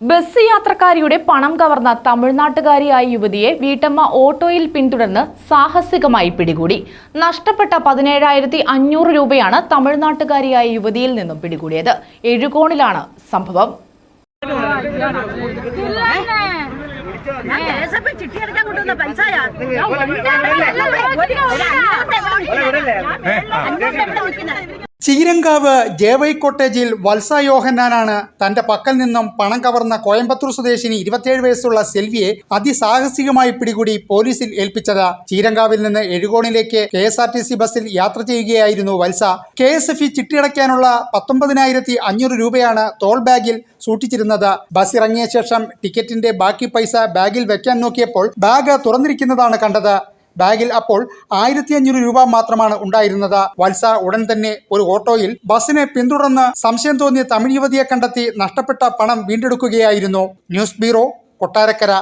Bus യാത്രക്കാരിയുടെ പണം കവർന്ന തമിഴ്നാട്ടുകാരിയായ യുവതിയെ വീട്ടമ്മ ഓട്ടോയിൽ പിന്തുടർന്ന് സാഹസികമായി പിടികൂടി. നഷ്ടപ്പെട്ട പതിനേഴായിരത്തി അഞ്ഞൂറ് രൂപയാണ് തമിഴ്നാട്ടുകാരിയായ യുവതിയിൽ നിന്നും പിടികൂടിയത്. എഴുകോണിലാണ് സംഭവം. പൈസയാ ചീരങ്കാവ് ജേവൈ കോട്ടേജിൽ വത്സ യോഹന്നാനാണ് തന്റെ പക്കൽ നിന്നും പണം കവർന്ന കോയമ്പത്തൂർ സ്വദേശിനി ഇരുപത്തിയേഴ് വയസ്സുള്ള സെൽവിയെ അതിസാഹസികമായി പിടികൂടി പോലീസിൽ ഏൽപ്പിച്ചത്. ചീരങ്കാവിൽ നിന്ന് എഴുകോണിലേക്ക് K S R T C ബസ്സിൽ യാത്ര ചെയ്യുകയായിരുന്നു Valsa. K S F E ചിട്ടിയടയ്ക്കാനുള്ള പത്തൊമ്പതിനായിരത്തി അഞ്ഞൂറ് രൂപയാണ് തോൾ ബാഗിൽ സൂക്ഷിച്ചിരുന്നത്. ബസ് ഇറങ്ങിയ ശേഷം ടിക്കറ്റിന്റെ ബാക്കി പൈസ ബാഗിൽ വെക്കാൻ നോക്കിയപ്പോൾ ബാഗ് തുറന്നിരിക്കുന്നതാണ് കണ്ടത്. ബാഗിൽ അപ്പോൾ ആയിരത്തി അഞ്ഞൂറ് രൂപ മാത്രമാണ് ഉണ്ടായിരുന്നത്. വത്സ ഉടൻ തന്നെ ഒരു ഓട്ടോയിൽ ബസ്സിനെ പിന്തുടർന്ന് സംശയം തോന്നിയ തമിഴ് യുവതിയെ കണ്ടെത്തി നഷ്ടപ്പെട്ട പണം വീണ്ടെടുക്കുകയായിരുന്നു. News bureau Kottarakkara.